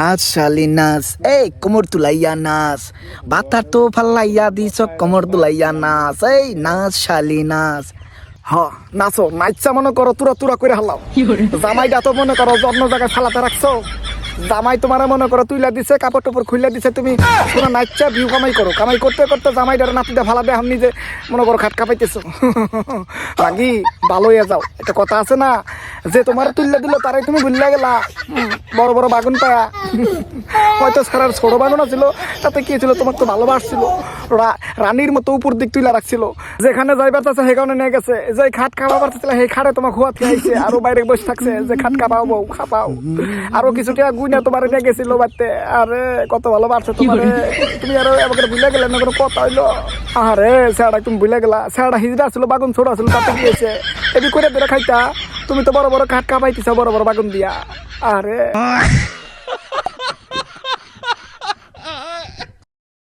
নাচ শালি নাচ এই কোমর তুলাইয়া নাচ। বাতার তো ফাল্লাইয়া দিছ কোমর তুলাইয়া নাচ এই নাচ শালি নাচ। হ নাচো নাচা মনে করো তুরা তুরা করে হালাও। জামাইটা তো মনে করো অন্য জায়গায় ফালাতে রাখছো। জামাই তোমার মনে করো তুইলা দিছে কাপড় টপর খুইলা দিছে তুমি পুরো নাচা ভিউ কামাই করো। কামাই করতে করতে জামাইটার নাতিটা ফালা দেয় নিজে মনে করো খাট কাপাইতেছো রাগি ভালো হয়ে যাও। একটা কথা আছে না যে তোমার তুললে দিল তারাই তুমি ভুলিয়া গেলা। বড় বড় বাগুন পায়া। হয়তো সারার ছোট বাগুন ছিল তাতে কি ছিল তোমার তো ভালোবাসছিল। রানীর মতো উপর দিক তুলে রাখছিল। যেখানে যাইবার চাচ্ছে সেখানে নিয়ে গেছে। যে খাট খাওয়াবার চাচ্ছিল সেই খাটে তোমার খোয়া খেয়েছে আরও বাইরে বসে থাকছে যে খাট খাবাও বউ খাপাও আরও কিছু টাকা গুইনা তোমার নিয়ে গেছিল বাড়তে। আরে কত ভালোবাসছে তোমার। তুমি আরও এবার ভুলে গেলে না কোনো কথা হইল? আরে স্যার তুমি ভুলে গেলা। স্যার হিজড়া ছিল বাগুন ছোট ছিল তাতে গিয়েছে এদি করে ধরে খাইতা। তুমি তো বড় বড় খাট কাপাইতেছ বড় বড় বাগুন দিয়া। আরে।